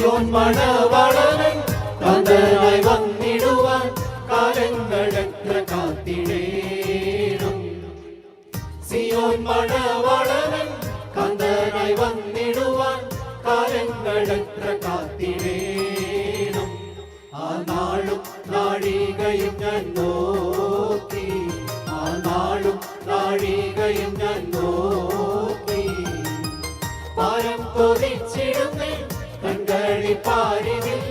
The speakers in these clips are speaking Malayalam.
സിയോൻ മണവളനൻ കാന്തനായി വന്നിടുവാൻ കാലങ്ങളെത്ര കാത്തിടേണം. സിയോൻ മണവളനൻ കാന്തനായി വന്നിടുവാൻ കാലങ്ങളെത്ര കാത്തിടേണം. ആ നാളും നാഴികയും ഞാൻ നോക്കി ആ നാളും ഞാൻ നോക്കി. പാരം പാരിതിൽ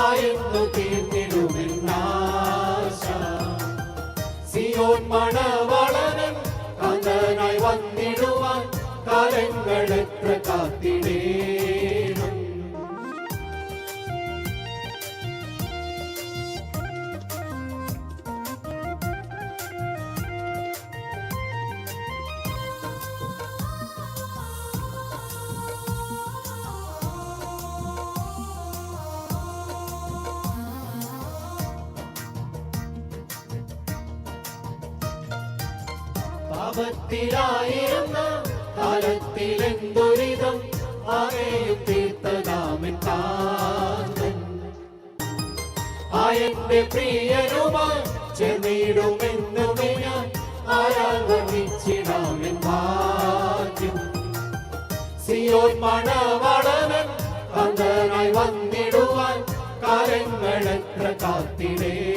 ആയെന്നു തീർന്നിടുമെന്നാശ സിയോൻ മണവളനൻ കാന്തനായി വന്നിടുവാൻ കാലങ്ങൾ എത്ര കാത്തിടേണം പാപത്തിലായിരുന്ന കാലത്തിലെന്തൊരിതം ആരെയും തീർത്തതാമൻ താന്തൻ ആ എന്റെ പ്രിയനുമായി ചെന്നിടുമെന്നുമേ ഞാൻ ആരാൽ വർണിച്ചിടാമെൻ സിയോൻ മണവളനൻ കന്തനായി വന്നിടുവാൻ കാലങ്ങൾ എത്ര കാത്തിടേണം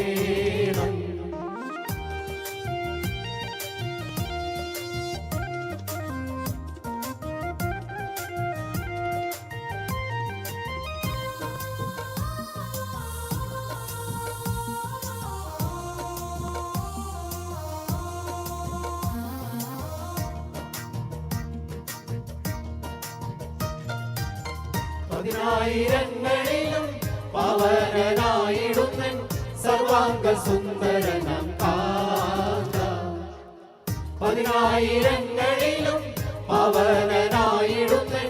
പതിനായിരങ്ങളിലും പവനായിടുന്നൻ സർവാംഗ സുന്ദരനം കാന്ത പതിനായിരങ്ങളിലും പവനായിടുന്നൻ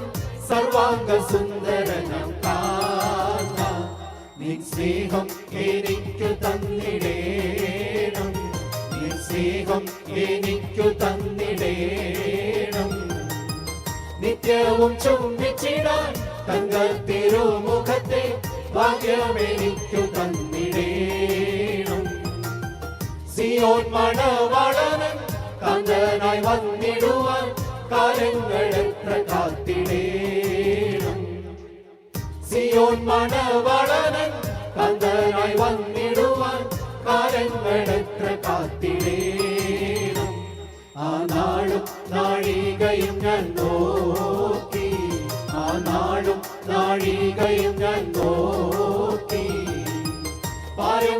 സർവാംഗ സുന്ദരനം കാന്ത നിൻ സ്നേഹം എനിക്കു തന്നിടേണം. നിൻ സ്നേഹം എനിക്കു തന്നിടേണം. നിത്യവും ചുംബിച്ചിടാൻ തങ്ക തിരുമുഖത്തെ ഭാഗ്യമെനിക്കു തന്നിടേണം. സിയോൻ മണവളനൻ കാന്തനായി വന്നിടുവാൻ കാലങ്ങൾ എത്ര കാത്തിടേണം. സിയോൻ മണവളനൻ കാന്തനായി വന്നിടുവാൻ കാലങ്ങൾ എത്ര കാത്തിടേണം. ആ നാളും നാഴികയും ഞാൻ നോക്കി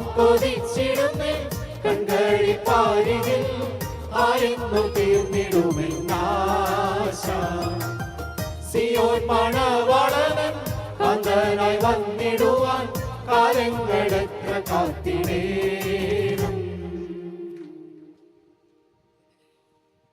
കൊതിച്ചിടുന്നേ കൺകളി പാരിതിൽ ആരെന്നു തീർന്നിടുമെന്നാശ സിയോൻ മണവളനൻ കാന്തനായി വന്നിടുവാൻ കാലങ്ങളെത്ര കാത്തിടേണം